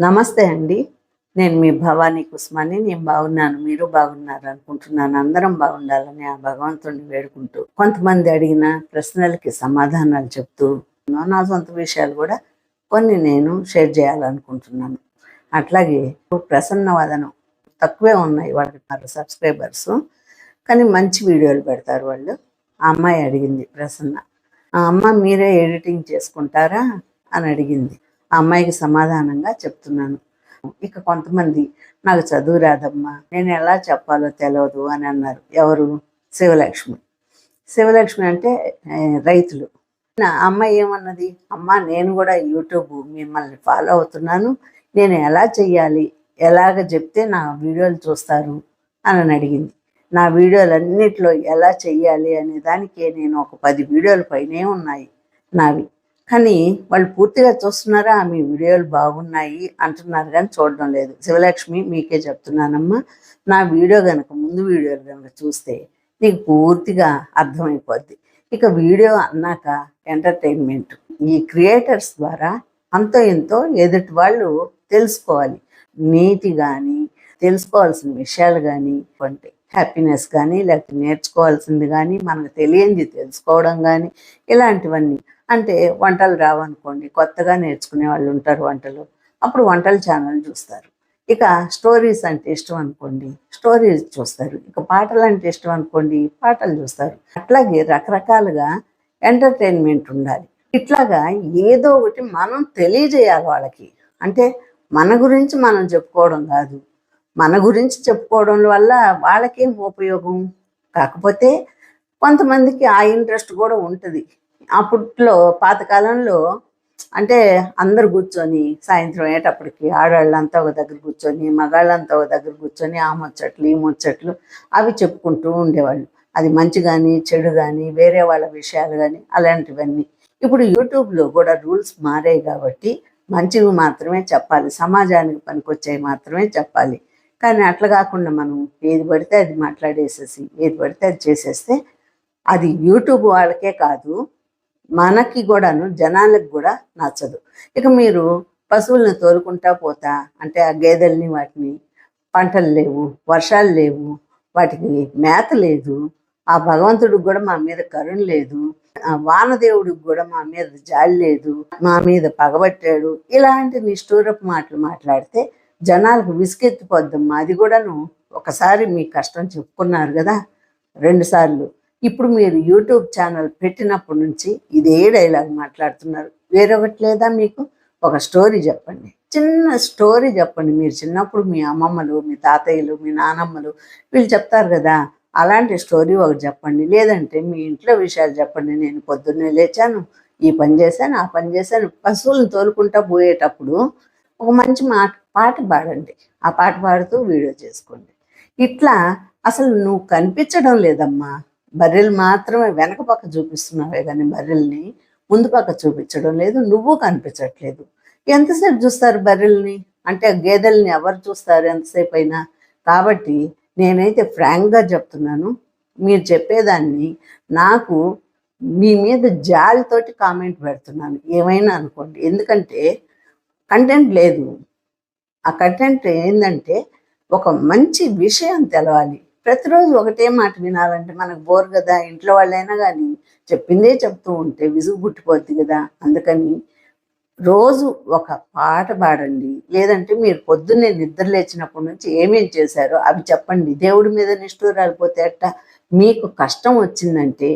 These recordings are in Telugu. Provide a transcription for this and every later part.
నమస్తే అండి. నేను మీ భవానీ కుస్మాని. నేను బాగున్నాను. మీరు బాగున్నారు అనుకుంటున్నాను. అందరం బాగుండాలని ఆ భగవంతుడిని వేడుకుంటూ కొంతమంది అడిగిన ప్రశ్నలకి సమాధానాలు చెప్తూ నా సొంత విషయాలు కూడా కొన్ని నేను షేర్ చేయాలనుకుంటున్నాను. అట్లాగే ప్రసన్న వదనం తక్కువే ఉన్నాయి వాళ్ళకి సబ్స్క్రైబర్స్. కానీ మంచి వీడియోలు పెడతారు వాళ్ళు. ఆ అమ్మాయి అడిగింది ప్రసన్న ఆ అమ్మ మీరే ఎడిటింగ్ చేసుకుంటారా? అని అడిగింది. ఆ అమ్మాయికి సమాధానంగా చెప్తున్నాను. ఇక కొంతమంది నాకు చదువు రాదమ్మా నేను ఎలా చెప్పాలో తెలియదు అని అన్నారు. ఎవరు? శివలక్ష్మి. శివలక్ష్మి అంటే రైతులు. నా అమ్మాయి ఏమన్నది? అమ్మ నేను కూడా యూట్యూబ్ మిమ్మల్ని ఫాలో అవుతున్నాను. నేను ఎలా చెయ్యాలి? ఎలాగ చెప్తే నా వీడియోలు చూస్తారు? అని అడిగింది. నా వీడియోలన్నిట్లో ఎలా చెయ్యాలి? అనే దానికి నేను ఒక పది వీడియోల పైనే ఉన్నాయి నావి. కానీ వాళ్ళు పూర్తిగా చూస్తున్నారా మీ వీడియోలు బాగున్నాయి అంటున్నారు కానీ చూడడం లేదు. శివలక్ష్మి మీకే చెప్తున్నానమ్మా. నా వీడియో కనుక ముందు వీడియోలు కనుక చూస్తే నీకు పూర్తిగా అర్థమైపోద్ది. ఇక వీడియో అన్నాక ఎంటర్టైన్మెంట్. ఈ క్రియేటర్స్ ద్వారా అంతో ఎంతో ఎదుటి వాళ్ళు తెలుసుకోవాలి. నీతి కానీ తెలుసుకోవాల్సిన విషయాలు కానీ వంటి హ్యాపీనెస్ కానీ లేకపోతే నేర్చుకోవాల్సింది కానీ మనకు తెలియంది తెలుసుకోవడం కానీ ఇలాంటివన్నీ. అంటే వంటలు రావనుకోండి కొత్తగా నేర్చుకునే వాళ్ళు ఉంటారు వంటలు. అప్పుడు వంటల ఛానల్ చూస్తారు. ఇక స్టోరీస్ అంటే ఇష్టం అనుకోండి స్టోరీస్ చూస్తారు. ఇక పాటలు అంటే ఇష్టం అనుకోండి పాటలు చూస్తారు. అట్లాగే రకరకాలుగా ఎంటర్టైన్మెంట్ ఉండాలి. ఇట్లాగా ఏదో ఒకటి మనం తెలియజేయాలి వాళ్ళకి. అంటే మన గురించి మనం చెప్పుకోవడం కాదు. మన గురించి చెప్పుకోవడం వల్ల వాళ్ళకేం ఉపయోగం? కాకపోతే కొంతమందికి ఆ ఇంట్రెస్ట్ కూడా ఉంటుంది. అప్పట్లో పాతకాలంలో అంటే అందరు కూర్చొని సాయంత్రం అయ్యేటప్పటికి ఆడవాళ్ళంతా ఒక దగ్గర కూర్చొని మగాళ్ళంతా ఒక దగ్గర కూర్చొని ఆ ముచ్చట్లు ఈ ముచ్చట్లు అవి చెప్పుకుంటూ ఉండేవాళ్ళు. అది మంచి కానీ చెడు కానీ వేరే వాళ్ళ విషయాలు కానీ అలాంటివన్నీ. ఇప్పుడు యూట్యూబ్లో కూడా రూల్స్ మారాయి కాబట్టి మంచివి మాత్రమే చెప్పాలి. సమాజానికి పనికొచ్చేవి మాత్రమే చెప్పాలి. కానీ అట్లా కాకుండా మనం ఏది పడితే అది మాట్లాడేసేసి ఏది పడితే అది చేసేస్తే అది యూట్యూబ్ వాళ్ళకే కాదు మనకి కూడాను జనాలకు కూడా నచ్చదు. ఇక మీరు పశువులను తోలుకుంటా పోతా అంటే ఆ గేదెల్ని వాటిని పంటలు లేవు వర్షాలు లేవు వాటికి మేత లేదు ఆ భగవంతుడికి కూడా మా మీద కరుణ లేదు ఆ వానదేవుడికి కూడా మా మీద జాలి లేదు మా మీద పగబట్టాడు ఇలాంటి నిష్ఠూరపు మాటలు మాట్లాడితే జనాలకు విసుకెత్తిపోద్దమ్మా అది కూడాను ఒకసారి మీ కష్టం చెప్పుకున్నారు కదా రెండుసార్లు ఇప్పుడు మీరు యూట్యూబ్ ఛానల్ పెట్టినప్పటి నుంచి ఇదే డైలాగ్ మాట్లాడుతున్నారు. వేరొకటి లేదా మీకు? ఒక స్టోరీ చెప్పండి. చిన్న స్టోరీ చెప్పండి. మీరు చిన్నప్పుడు మీ అమ్మమ్మలు మీ తాతయ్యలు మీ నానమ్మలు వీళ్ళు చెప్తారు కదా అలాంటి స్టోరీ ఒకటి చెప్పండి. లేదంటే మీ ఇంట్లో విషయాలు చెప్పండి. నేను పొద్దున్నే లేచాను ఈ పని చేశాను ఆ పని చేశాను. పశువులను తోలుకుంటా పోయేటప్పుడు ఒక మంచి మాట పాట పాడండి. ఆ పాట పాడుతూ వీడియో చేసుకోండి. ఇట్లా అసలు నువ్వు కనిపించడం లేదమ్మా. బర్రెలు మాత్రమే వెనక పక్క చూపిస్తున్నావే కానీ బర్రెల్ని ముందు పక్క చూపించడం లేదు నువ్వు కనిపించట్లేదు. ఎంతసేపు చూస్తారు బర్రెల్ని? అంటే గేదెల్ని ఎవరు చూస్తారు ఎంతసేపు అయినా కాబట్టి నేనైతే ఫ్రాంక్గా చెప్తున్నాను. మీరు చెప్పేదాన్ని నాకు మీ మీద జాలితోటి కామెంట్ పెడుతున్నాను. ఏమైనా అనుకోండి. ఎందుకంటే కంటెంట్ లేదు. ఆ కంటెంట్ ఏంటంటే ఒక మంచి విషయం తెలవాలి. ప్రతిరోజు ఒకటే మాట వినాలంటే మనకు బోర్ కదా ఇంట్లో వాళ్ళైనా కానీ చెప్పిందే చెప్తూ ఉంటే విసుగు పుట్టిపోద్ది కదా. అందుకని రోజు ఒక పాట పాడండి. లేదంటే మీరు పొద్దున్నే నిద్ర లేచినప్పటి నుంచి ఏమేం చేశారో అవి చెప్పండి. దేవుడి మీద నిష్ఠూరాలిపోతే అట్ట మీకు కష్టం వచ్చిందంటే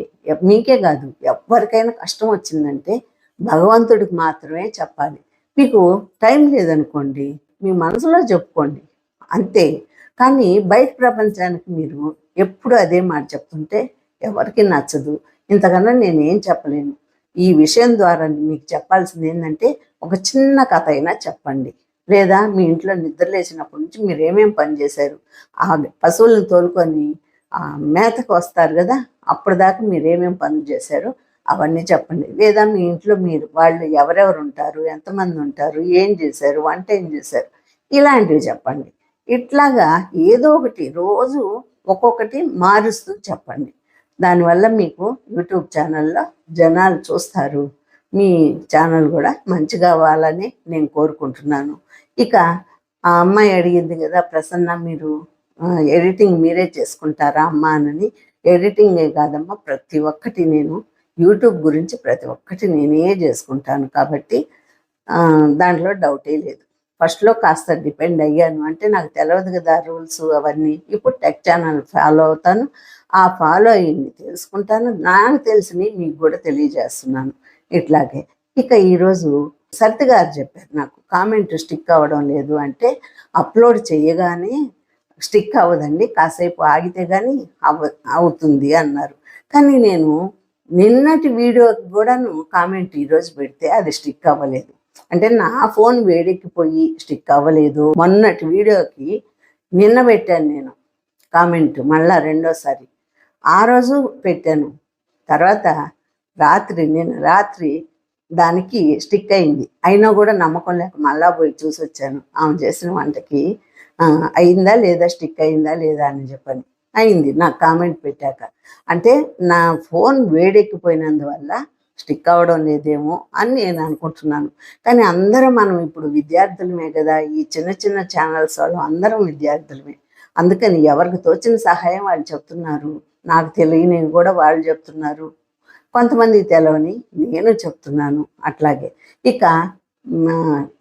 మీకే కాదు ఎవరికైనా కష్టం వచ్చిందంటే భగవంతుడికి మాత్రమే చెప్పాలి. మీకు టైం లేదనుకోండి మీ మనసులో చెప్పుకోండి. అంతే. కానీ బయట ప్రపంచానికి మీరు ఎప్పుడు అదే మాట చెప్తుంటే ఎవరికి నచ్చదు. ఇంతకన్నా నేను ఏం చెప్పలేను. ఈ విషయం ద్వారా మీకు చెప్పాల్సింది ఏంటంటే ఒక చిన్న కథ అయినా చెప్పండి. లేదా మీ ఇంట్లో నిద్ర లేచినప్పటి నుంచి మీరు ఏమేమి పని చేశారు? ఆ పశువులను తోలుకొని ఆ మేతకు వస్తారు కదా అప్పటిదాకా మీరు ఏమేమి పనులు చేశారో అవన్నీ చెప్పండి. లేదా మీ ఇంట్లో మీరు వాళ్ళు ఎవరెవరు ఉంటారు ఎంతమంది ఉంటారు ఏం చేశారు వంట ఏం చేశారు ఇలాంటివి చెప్పండి. ఇట్లాగా ఏదో ఒకటి రోజు ఒక్కొక్కటి మారుస్తూ చెప్పండి. దానివల్ల మీకు యూట్యూబ్ ఛానల్లో జనాలు చూస్తారు. మీ ఛానల్ కూడా మంచిగా అవ్వాలని నేను కోరుకుంటున్నాను. ఇక ఆ అమ్మాయి అడిగింది కదా ప్రసన్న మీరు ఎడిటింగ్ మీరే చేసుకుంటారా అమ్మా అని ఎడిటింగే కాదమ్మా ప్రతి ఒక్కటి నేను యూట్యూబ్ గురించి ప్రతి ఒక్కటి నేనే చేసుకుంటాను కాబట్టి దాంట్లో డౌటే లేదు. ఫస్ట్లో కాస్త డిపెండ్ అయ్యాను. అంటే నాకు తెలియదు కదా రూల్స్ అవన్నీ. ఇప్పుడు టెక్ ఛానల్ ఫాలో అవుతాను. ఆ ఫాలో అయ్యింది తెలుసుకుంటాను. నాకు తెలిసినవి మీకు కూడా తెలియజేస్తున్నాను. ఇట్లాగే. ఇక ఈరోజు సరిత గారు చెప్పారు నాకు కామెంట్ స్టిక్ అవ్వడం లేదు అంటే అప్లోడ్ చేయగానే స్టిక్ అవ్వదండి. కాసేపు ఆగితే కానీ అవ అవుతుంది అన్నారు. కానీ నేను నిన్నటి వీడియోకి కూడాను కామెంట్ ఈరోజు పెడితే అది స్టిక్ అవ్వలేదు. అంటే నా ఫోన్ వేడెక్కిపోయి స్టిక్ అవ్వలేదు. మొన్నటి వీడియోకి నిన్న పెట్టాను నేను కామెంట్ మళ్ళా రెండోసారి. ఆ రోజు పెట్టాను. తర్వాత రాత్రి నేను రాత్రి దానికి స్టిక్ అయింది. అయినా కూడా నమ్మకం లేక మళ్ళా పోయి చూసి వచ్చాను ఆమె చేసిన వంటకి అయిందా లేదా స్టిక్ అయిందా లేదా అని చెప్పని. అయింది నాకు కామెంట్ పెట్టాక. అంటే నా ఫోన్ వేడెక్కిపోయినందువల్ల స్టిక్ అవ్వడం లేదేమో అని నేను అనుకుంటున్నాను. కానీ అందరం మనం ఇప్పుడు విద్యార్థులమే కదా ఈ చిన్న చిన్న ఛానల్స్ వాళ్ళు అందరం విద్యార్థులమే. అందుకని ఎవరికి తోచిన సహాయం వాళ్ళు చెప్తున్నారు. నాకు తెలియనివి కూడా వాళ్ళు చెప్తున్నారు. కొంతమంది తెలవని నేను చెప్తున్నాను అట్లాగే. ఇక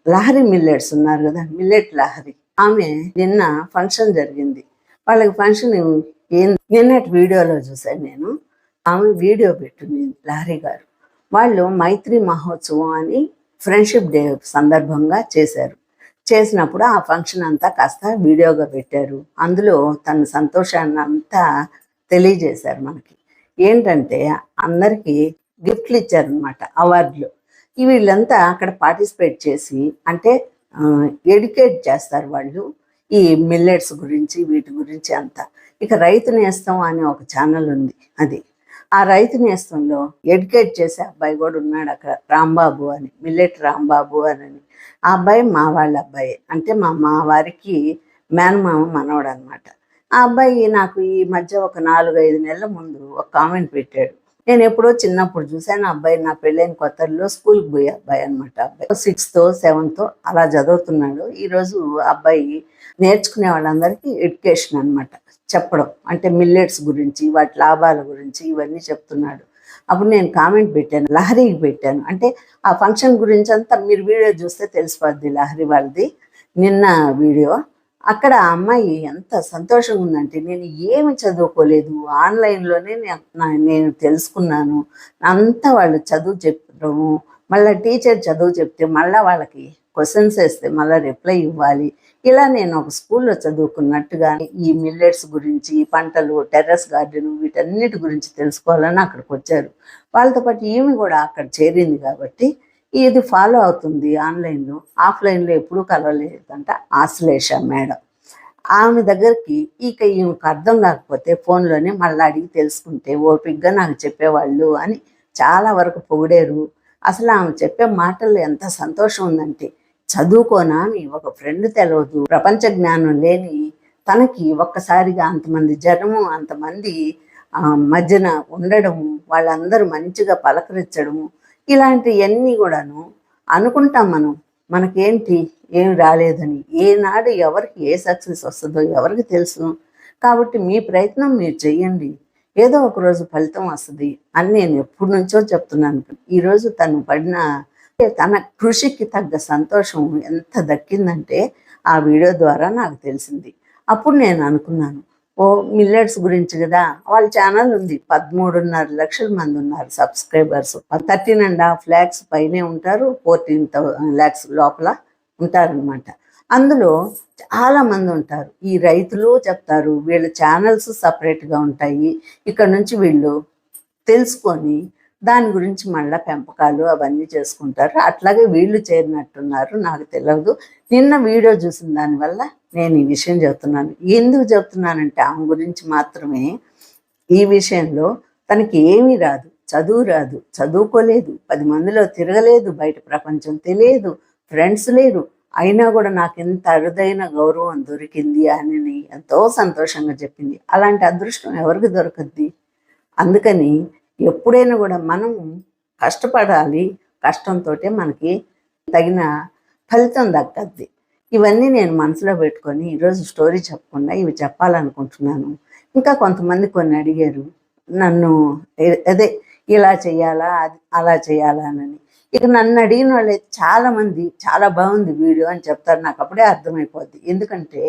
లహరి మిల్లెట్స్ ఉన్నారు కదా మిల్లెట్ లహరి. ఆమె నిన్న ఫంక్షన్ జరిగింది. వాళ్ళకి ఫంక్షన్ ఏం నిన్నటి వీడియోలో చూశాను నేను. ఆమె వీడియో పెట్టింది లారీ గారు. వాళ్ళు మైత్రి మహోత్సవం అని ఫ్రెండ్షిప్ డే సందర్భంగా చేశారు. చేసినప్పుడు ఆ ఫంక్షన్ అంతా కాస్త వీడియోగా పెట్టారు. అందులో తన సంతోషాన్ని అంతా తెలియజేశారు మనకి. ఏంటంటే అందరికీ గిఫ్ట్లు ఇచ్చారనమాట అవార్డులు వీళ్ళంతా అక్కడ పార్టిసిపేట్ చేసి అంటే ఎడ్యుకేట్ చేస్తారు వాళ్ళు. ఈ మిల్లెట్స్ గురించి వీటి గురించి అంతా. ఇక రైతు నేస్తం అనే ఒక ఛానల్ ఉంది అది. ఆ రైతు నేస్తంలో ఎడ్యుకేట్ చేసే అబ్బాయి కూడా ఉన్నాడు అక్కడ రాంబాబు అని మిల్లెట్ రాంబాబు అని ఆ అబ్బాయి మా వాళ్ళ అబ్బాయి. అంటే మా మా వారికి మేనమామ మనవడు అనమాట ఆ అబ్బాయి నాకు ఈ మధ్య ఒక నాలుగు ఐదు నెలల ముందు ఒక కామెంట్ పెట్టాడు. నేను ఎప్పుడో చిన్నప్పుడు చూసాను అబ్బాయి నా పెళ్ళైన కొత్తలో స్కూల్కి పోయే అబ్బాయి అనమాట అబ్బాయి సిక్స్త్ సెవెంత్ అలా చదువుతున్నాడు. ఈరోజు ఆ అబ్బాయి నేర్చుకునే వాళ్ళందరికీ ఎడ్యుకేషన్ అన్నమాట. చెప్పడం అంటే మిల్లెట్స్ గురించి వాటి లాభాల గురించి ఇవన్నీ చెప్తున్నాడు. అప్పుడు నేను కామెంట్ పెట్టాను లహరికి పెట్టాను. అంటే ఆ ఫంక్షన్ గురించి అంతా మీరు వీడియో చూస్తే తెలిసిపోద్ది లహరి వాళ్ళది. నిన్న వీడియో అక్కడ ఆ అమ్మాయి ఎంత సంతోషంగా ఉందంటే నేను ఏమి చదువుకోలేదు. ఆన్లైన్లోనే నేను తెలుసుకున్నాను. అంతా వాళ్ళు చదువు చెప్పడము. మళ్ళీ టీచర్ చదువు చెప్తే మళ్ళీ వాళ్ళకి క్వశ్చన్స్ వేస్తే మళ్ళీ రిప్లై ఇవ్వాలి. ఇలా నేను ఒక స్కూల్లో చదువుకున్నట్టుగా ఈ మిల్లెట్స్ గురించి పంటలు టెర్రస్ గార్డెన్ వీటన్నిటి గురించి తెలుసుకోవాలని అక్కడికి వచ్చారు. వాళ్ళతో పాటు ఈమె కూడా అక్కడ చేరింది కాబట్టి ఇది ఫాలో అవుతుంది ఆన్లైన్లో ఆఫ్లైన్లో ఎప్పుడూ కలవలేదంట ఆశ్లేష మేడం. ఆమె దగ్గరికి ఇక ఈమెకు అర్థం కాకపోతే ఫోన్లోనే మళ్ళీ అడిగి తెలుసుకుంటే ఓపిగ్గా నాకు చెప్పేవాళ్ళు అని చాలా వరకు పొగిడేరు. అసలు ఆమె చెప్పే మాటల్లో ఎంత సంతోషం ఉందంటే చదువుకోనామి ఒక ఫ్రెండ్ తెలియదు ప్రపంచ జ్ఞానం లేని తనకి ఒక్కసారిగా అంతమంది జనము అంతమంది మధ్యన ఉండడము వాళ్ళందరూ మంచిగా పలకరించడము ఇలాంటివన్నీ కూడాను అనుకుంటాం మనం. మనకేంటి? ఏం రాలేదని. ఏనాడు ఎవరికి ఏ సక్సెస్ వస్తుందో ఎవరికి తెలుసు. కాబట్టి మీ ప్రయత్నం మీరు చెయ్యండి. ఏదో ఒక రోజు ఫలితం వస్తుంది అని నేను ఎప్పటి నుంచో చెప్తున్నాను. ఈరోజు తను పడిన తన కృషికి తగ్గ సంతోషం ఎంత దక్కిందంటే ఆ వీడియో ద్వారా నాకు తెలిసింది. అప్పుడు నేను అనుకున్నాను ఓ మిల్లెట్స్ గురించి కదా? వాళ్ళ ఛానల్ ఉంది. పదమూడున్నర లక్షల మంది ఉన్నారు subscribers. Thirteen and half lakhs పైనే ఉంటారు. ఫోర్టీన్ ల్యాక్స్ లోపల ఉంటారనమాట అందులో చాలా మంది ఉంటారు. ఈ రైతులు చెప్తారు వీళ్ళ ఛానల్స్ సపరేట్గా ఉంటాయి. ఇక్కడ నుంచి వీళ్ళు తెలుసుకొని దాని గురించి మళ్ళీ పెంపకాలు అవన్నీ చేసుకుంటారు. అట్లాగే వీళ్ళు చేరినట్టున్నారు నాకు తెలియదు నిన్న వీడియో చూసిన దానివల్ల నేను ఈ విషయం చెప్తున్నాను. ఎందుకు చెప్తున్నానంటే ఆమె గురించి మాత్రమే ఈ విషయంలో తనకి ఏమీ రాదు. చదువు రాదు. చదువుకోలేదు. పది మందిలో తిరగలేదు. బయట ప్రపంచం తెలియదు. ఫ్రెండ్స్ లేరు. అయినా కూడా నాకు ఎంత అరుదైన గౌరవం దొరికింది అని ఎంతో సంతోషంగా చెప్పింది. అలాంటి అదృష్టం ఎవరికి దొరకద్ది? అందుకని ఎప్పుడైనా కూడా మనం కష్టపడాలి కష్టంతో మనకి తగిన ఫలితం దక్కద్ది. ఇవన్నీ నేను మనసులో పెట్టుకొని ఈరోజు స్టోరీ చెప్పకుండా ఇవి చెప్పాలనుకుంటున్నాను. ఇంకా కొంతమంది కొన్ని అడిగారు నన్ను అదే ఇలా చేయాలా అది అలా చేయాలా అని ఇక నన్ను అడిగిన వాళ్ళు చాలామంది చాలా బాగుంది వీడియో అని చెప్తారు. నాకు అప్పుడే అర్థమైపోద్ది. ఎందుకంటే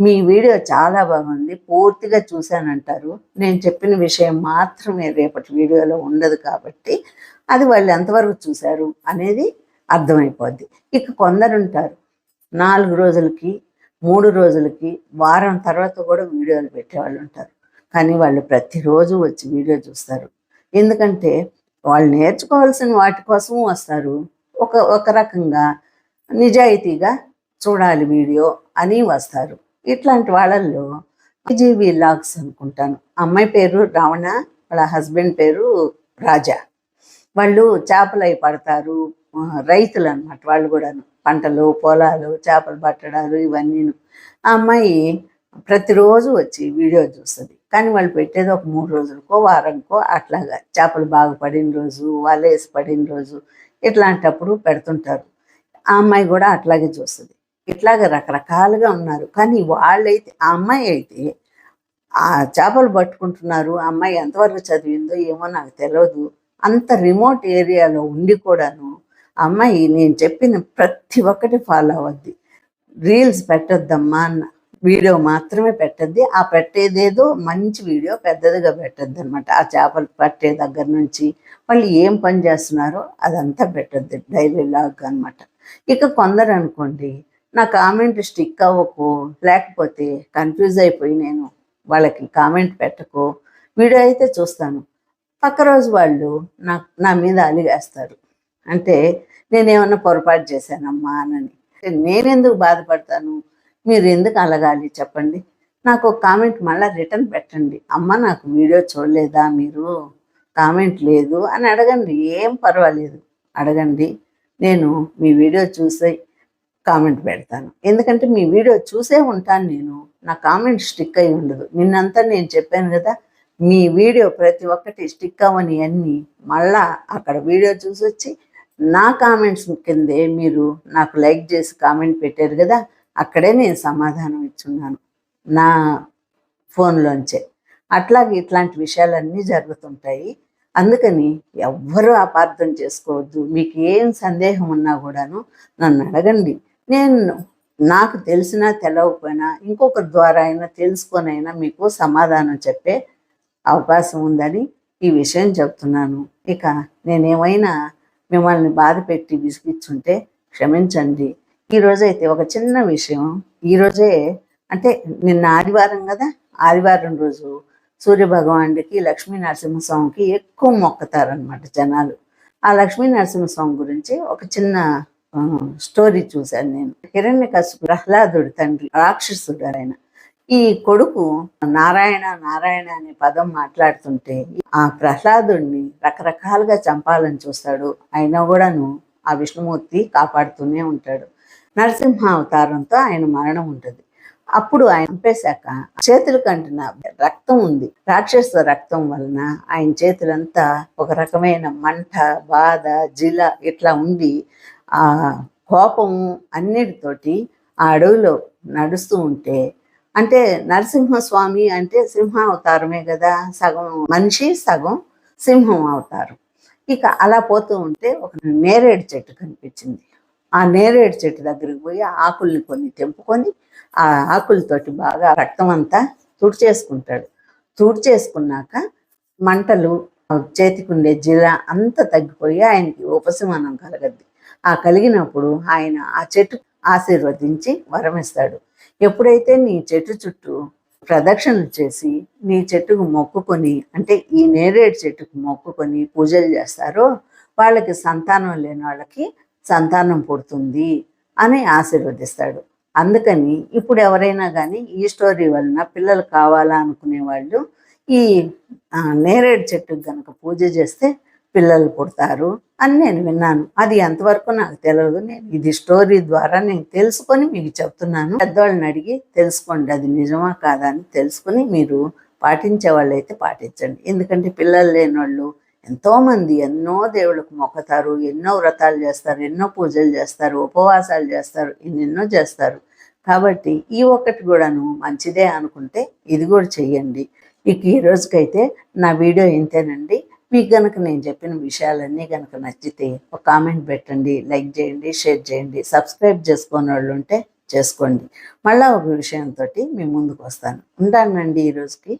మీ వీడియో చాలా బాగుంది. పూర్తిగా చూశానంటారు. నేను చెప్పిన విషయం మాత్రమే రేపటి వీడియోలో ఉండదు కాబట్టి అది వాళ్ళు ఎంతవరకు చూశారు అనేది అర్థమైపోద్ది. ఇక కొందరు ఉంటారు. నాలుగు రోజులకి మూడు రోజులకి వారం తర్వాత కూడా వీడియోలు పెట్టేవాళ్ళు ఉంటారు. కానీ వాళ్ళు ప్రతిరోజు వచ్చి వీడియో చూస్తారు. ఎందుకంటే వాళ్ళు నేర్చుకోవాల్సిన వాటి కోసం వస్తారు. ఒక ఒక రకంగా నిజాయితీగా చూడాలి వీడియో అని వస్తారు. ఇట్లాంటి వాళ్ళల్లో జీవి లాగ్స్ అనుకుంటాను. అమ్మాయి పేరు రావణ వాళ్ళ హస్బెండ్ పేరు రాజా. వాళ్ళు చేపలు అవి పడతారు రైతులు అన్నమాట వాళ్ళు కూడా పంటలు పొలాలు చేపలు పట్టడాలు ఇవన్నీ ఆ అమ్మాయి ప్రతిరోజు వచ్చి వీడియో చూస్తుంది. కానీ వాళ్ళు పెట్టేది ఒక మూడు రోజులకో వారంకో అట్లాగా చేపలు బాగా పడిన రోజు వలేసి పడిన రోజు ఇట్లాంటప్పుడు పెడుతుంటారు. ఆ అమ్మాయి కూడా అట్లాగే చూస్తుంది. ఇట్లాగ రకరకాలుగా ఉన్నారు. కానీ వాళ్ళైతే ఆ అమ్మాయి అయితే ఆ చేపలు పట్టుకుంటున్నారు. ఆ అమ్మాయి ఎంతవరకు చదివిందో ఏమో నాకు తెలియదు అంత రిమోట్ ఏరియాలో ఉండి కూడాను ఆ అమ్మాయి నేను చెప్పిన ప్రతి ఒక్కటి ఫాలో అవ్వద్ది. రీల్స్ పెట్టొద్దమ్మా అన్న. వీడియో మాత్రమే పెట్టద్ది. ఆ పెట్టేదేదో మంచి వీడియో పెద్దదిగా పెట్టద్ది అనమాట ఆ చేపలు పట్టే దగ్గర నుంచి వాళ్ళు ఏం పని చేస్తున్నారో అదంతా పెట్టద్ది. డైలీ లాగ్ అనమాట ఇక కొందరు అనుకోండి నా కామెంట్ స్టిక్ అవ్వకు లేకపోతే కన్ఫ్యూజ్ అయిపోయి నేను వాళ్ళకి కామెంట్ పెట్టకు. వీడియో అయితే చూస్తాను. పక్క రోజు వాళ్ళు నా నా మీద అలిగేస్తారు. అంటే నేనేమన్నా పొరపాటు చేశానమ్మా అనని. నేనెందుకు బాధపడతాను? మీరు ఎందుకు అలగాలి చెప్పండి. నాకు ఒక కామెంట్ మళ్ళీ రిటర్న్ పెట్టండి. అమ్మ నాకు వీడియో చూడలేదా మీరు? కామెంట్ లేదు అని అడగండి. ఏం పర్వాలేదు. అడగండి. నేను మీ వీడియో చూసి కామెంట్ పెడతాను. ఎందుకంటే మీ వీడియో చూసే ఉంటాను నేను. నా కామెంట్ స్టిక్ అయి ఉండదు. నిన్నంతా నేను చెప్పాను కదా మీ వీడియో ప్రతి ఒక్కటి స్టిక్ అవ్వని అన్ని మళ్ళా అక్కడ వీడియో చూసి వచ్చి నా కామెంట్స్ కిందే మీరు నాకు లైక్ చేసి కామెంట్ పెట్టారు కదా అక్కడే నేను సమాధానం ఇచ్చున్నాను. నా ఫోన్లోంచే. అట్లాగే ఇట్లాంటి విషయాలన్నీ జరుగుతుంటాయి. అందుకని ఎవ్వరూ అపార్థం చేసుకోవద్దు. మీకు ఏం సందేహం ఉన్నా కూడాను నన్ను అడగండి. నేను నాకు తెలిసినా తెలవకపోయినా ఇంకొకరి ద్వారా అయినా తెలుసుకొనైనా మీకు సమాధానం చెప్పే అవకాశం ఉందని ఈ విషయం చెప్తున్నాను. ఇక నేనేమైనా మిమ్మల్ని బాధ పెట్టి విసిగిచ్చుంటే క్షమించండి. ఈరోజైతే ఒక చిన్న విషయం. ఈరోజే అంటే నిన్న ఆదివారం కదా? ఆదివారం రోజు సూర్య భగవానుడికి లక్ష్మీ నరసింహస్వామికి ఎక్కువ మొక్కుతారనమాట జనాలు. ఆ లక్ష్మీ నరసింహస్వామి గురించి ఒక చిన్న స్టోరీ చూశాను నేను. హిరణ్య ప్రహ్లాదుడు తండ్రి రాక్షసుడు ఆయన ఈ కొడుకు నారాయణ నారాయణ అనే పదం మాట్లాడుతుంటే ఆ ప్రహ్లాదుడిని రకరకాలుగా చంపాలని చూస్తాడు. అయినా కూడాను ఆ విష్ణుమూర్తి కాపాడుతూనే ఉంటాడు. నరసింహ అవతారంతో ఆయన మరణం ఉంటుంది. అప్పుడు ఆయన చంపేశాక చేతులు కంటిన రక్తం ఉంది. రాక్షస రక్తం వలన ఆయన చేతులంతా ఒక రకమైన మంట బాధ జిల ఇట్లా ఉండి ఆ కోపము అన్నిటితోటి ఆ అడవిలో నడుస్తూ ఉంటే అంటే నరసింహస్వామి అంటే సింహ అవతారమే కదా సగం మనిషి సగం సింహం అవతారం. ఇక అలా పోతూ ఉంటే ఒక నేరేడు చెట్టు కనిపించింది. ఆ నేరేడు చెట్టు దగ్గరికి పోయి ఆకుల్ని కొన్ని తెంపుకొని ఆ ఆకులతోటి బాగా రక్తం అంతా తుడిచేసుకుంటాడు తుడిచేసుకున్నాక మంటలు ఆ చేతికి ఉండే జిల అంతా తగ్గిపోయి ఆయనకి ఉపశమనం కలగద్ది. ఆ కలిగినప్పుడు ఆయన ఆ చెట్టు ఆశీర్వదించి వరమిస్తాడు. ఎప్పుడైతే నీ చెట్టు చుట్టూ ప్రదక్షిణలు చేసి నీ చెట్టుకు మొక్కుకొని అంటే ఈ నేరేడు చెట్టుకు మొక్కుకొని పూజలు చేస్తారో వాళ్ళకి సంతానం లేని వాళ్ళకి సంతానం పుడుతుంది అని ఆశీర్వదిస్తాడు. అందుకని ఇప్పుడు ఎవరైనా కానీ ఈ స్టోరీ వలన పిల్లలు కావాలా అనుకునే వాళ్ళు ఈ నేరేడు చెట్టుకు గనక పూజ చేస్తే పిల్లలు పుడతారు అని నేను విన్నాను. అది ఎంతవరకు నాకు తెలియదు నేను ఇది స్టోరీ ద్వారా నేను తెలుసుకొని మీకు చెప్తున్నాను. పెద్దవాళ్ళని అడిగి తెలుసుకోండి. అది నిజమా కాదా అని తెలుసుకొని మీరు పాటించే వాళ్ళైతే పాటించండి. ఎందుకంటే పిల్లలు లేని వాళ్ళు ఎంతోమంది ఎన్నో దేవుళ్ళకు మొక్కుతారు ఎన్నో వ్రతాలు చేస్తారు ఎన్నో పూజలు చేస్తారు ఉపవాసాలు చేస్తారు ఎన్నెన్నో చేస్తారు. కాబట్టి ఈ ఒక్కటి కూడాను మంచిదే అనుకుంటే ఇది కూడా చెయ్యండి. ఇక ఈ రోజుకైతే నా వీడియో ఇంతేనండి. మీకు గనక నేను చెప్పిన విషయాలన్నీ గనక నచ్చితే ఒక కామెంట్ పెట్టండి లైక్ చేయండి షేర్ చేయండి సబ్స్క్రైబ్ చేసుకునే వాళ్ళు ఉంటే చేసుకోండి. మళ్ళీ ఒక విషయంతో మీ ముందుకు వస్తాను. ఉంటానండి ఈ రోజుకి.